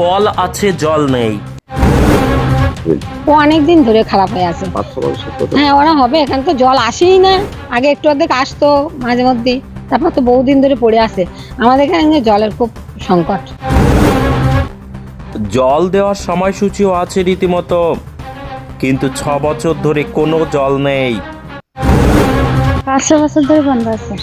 Call আছে জল নেই। ও অনেক দিন ধরে খারাপ হয়ে আছে। হ্যাঁ ওরা হবে এখানে তো জল আসেই না। আগে একটু অর্ধেক আসতো মাঝে মধ্যে তারপর তো বহুদিন ধরে পড়ে আছে। আমাদের এখানে জলের খুব সংকট। জল দেওয়ার সময়সূচিও আছে রীতিমতো কিন্তু ছ বছর ধরে কোনো জল নেই। পাঁচশো বছর ধরে বন্ধ আছে।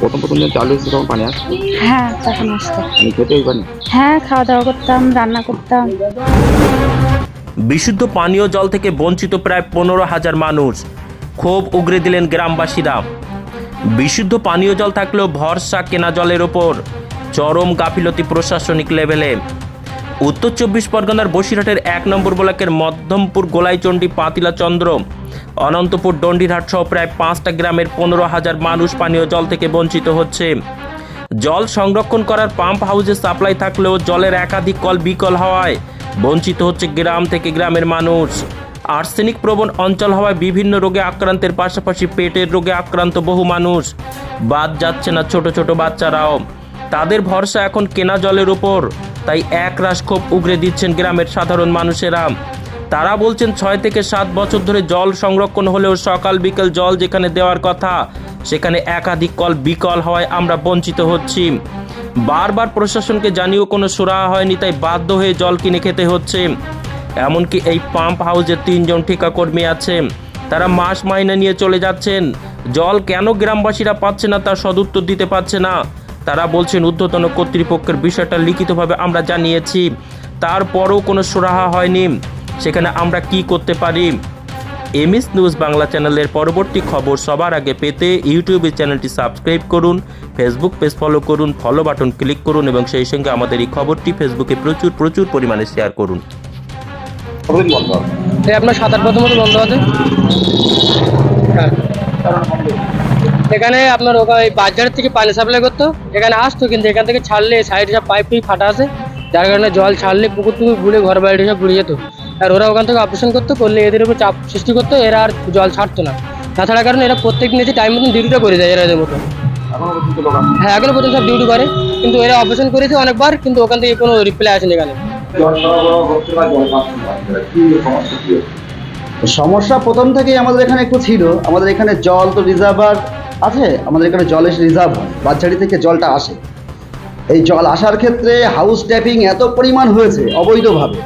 প্রথম প্রথম যখন চালু হয়েছে তখন পানি আসতো হ্যাঁ তখন আসতো পানি খেতে ওই পানি হ্যাঁ খাওয়া দাওয়া করতাম রান্না করতাম। বিশুদ্ধ পানীয় জল থেকে বঞ্চিত প্রায় পনেরো হাজার মানুষ। ক্ষোভ উগরে দিলেন গ্রামবাসীরা। বিশুদ্ধ পানীয় জল থাকলেও ভরসা কেনা জলের ওপর। চরম গাফিলতি প্রশাসনিক লেভেলে। উত্তর চব্বিশ পরগনার বসিরহাটের এক নম্বর ব্লকের মধ্যমপুর গোলাইচণ্ডী পাতিলা চন্দ্র অনন্তপুর ডন্ডিরহাট সহ প্রায় পাঁচটা গ্রামের পনেরো হাজার মানুষ পানীয় জল থেকে বঞ্চিত হচ্ছে। জল সংরক্ষণ করার পাম্প হাউসে সাপ্লাই থাকলেও জলের একাধিক কল বিকল হওয়ায় বঞ্চিত হচ্ছে গ্রাম থেকে গ্রামের মানুষ। আর্সেনিক প্রবণ অঞ্চল হওয়ায় বিভিন্ন রোগে আক্রান্তের পাশাপাশি পেটের রোগে আক্রান্ত বহু মানুষ। বাদ যাচ্ছে না ছোট ছোট বাচ্চারাও। তাদের ভরসা এখন কেনা জলের উপর। তাই এক রাশ ক্ষোভ উগরে দিচ্ছেন গ্রামের সাধারণ মানুষেরা। তারা বলছেন ছয় থেকে সাত বছর ধরে জল সংরক্ষণ হলেও সকাল বিকেল জল যেখানে দেওয়ার কথা, সেখানে একাধিক কল বিকল হওয়ায় আমরা বঞ্চিত হচ্ছি। বারবার প্রশাসনকে জানিয়েও কোনো সুরাহা হয়নি, তাই বাধ্য হয়ে জল কিনে খেতে হচ্ছে। এমনকি এই পাম্প হাউসে তিনজন ঠিকাকর্মী আছে। তারা মাস মাইনে নিয়ে চলে যাচ্ছেন। জল কেন গ্রামবাসীরা পাচ্ছে না তার সদুত্তর দিতে পারছে না। তারা বলছেন ঊর্ধ্বতন কর্তৃপক্ষের বিষয়টা লিখিতভাবে আমরা জানিয়েছি। তারপরও কোনো সুরাহা হয়নি। সেখানে আমরা কি করতে পারি? এমএস নিউজ বাংলা চ্যানেলের পরবর্তী খবর সবার আগে পেতে ইউটিউবে চ্যানেলটি সাবস্ক্রাইব করুন ফেসবুক পেজ ফলো করুন ফলো বাটন ক্লিক করুন এবং সেই সঙ্গে আমাদের এই খবরটি ফেসবুকে প্রচুর প্রচুর পরিমাণে শেয়ার করুন। আপনার সাত আট বছর বন্ধ আছে? হ্যাঁ। এখানে আপনার ওখানে বাজার থেকে পানি সাপ্লাই করতো। এখানে আসতো কিন্তু এখান থেকে ছাড়লে সাইডে সব পাইপ ফাটা আছে। যার কারণে জল ছাড়লে পুকুর টুকুর ঘুরে ঘর বাড়ি সব ঘুরে যেত। আর ওরা ওখান থেকে অপারেশন করতো করলে এদের উপর চাপ সৃষ্টি করতো এরা আর জল ছাড়তো না। তাছাড়া কারণ এরা প্রত্যেক নিচে টাইম মতন ডিউটিটা করে যায় এরা এদের মতো হ্যাঁ এখনও পর্যন্ত সব ডিউটি করে। কিন্তু এরা অপারেশন করেছে অনেকবার কিন্তু ওখান থেকে কোনো রিপ্লাই আসেনি এখানে। জল জল সমস্যা প্রথম থেকেই আমাদের এখানে একটু ছিল। আমাদের এখানে জল তো রিজার্ভার আছে আমাদের এখানে জলের রিজার্ভ হয়। বাচ্চাড়ি থেকে জলটা আসে। এই জল আসার ক্ষেত্রে হাউস ট্যাপিং এত পরিমাণ হয়েছে অবৈধভাবে।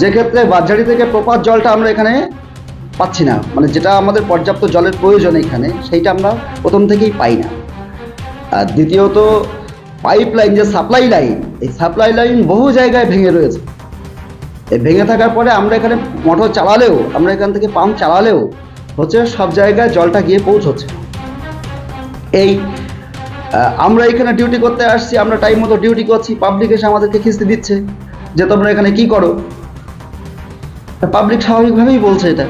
যে ক্ষেত্রে বাচ্চাড়ি থেকে প্রপার জলটা আমরা এখানে পাচ্ছি না। মানে যেটা আমাদের পর্যাপ্ত জলের প্রয়োজন এখানে, সেইটা আমরা প্রথম থেকেই পাই না। আর দ্বিতীয়ত পাইপ লাইন যে সাপ্লাই লাইন এই সাপ্লাই লাইন বহু জায়গায় ভেঙে রয়েছে। এই ভেঙে থাকার পরে আমরা এখানে মোটর চালালেও, আমরা এখান থেকে পাম্প চালালেও হচ্ছে সব জায়গায় জলটা গিয়ে পৌঁছচ্ছে। এই আমরা এখানে ডিউটি করতে আসছি, আমরা টাইম মতো ডিউটি করছি পাবলিক এসে আমাদেরকে খিস্তি দিচ্ছে যে তোমরা এখানে কি করো। পাবলিক স্বাভাবিকভাবেই বলছে এটা।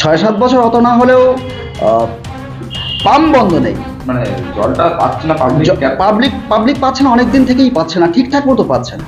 ছয় সাত বছর অত না হলেও পাম্প বন্ধ নেই। মানে জলটা পাচ্ছে না পাবলিক পাবলিক পাবলিক পাচ্ছে না অনেকদিন থেকেই পাচ্ছে না ঠিকঠাক মতো পাচ্ছে না।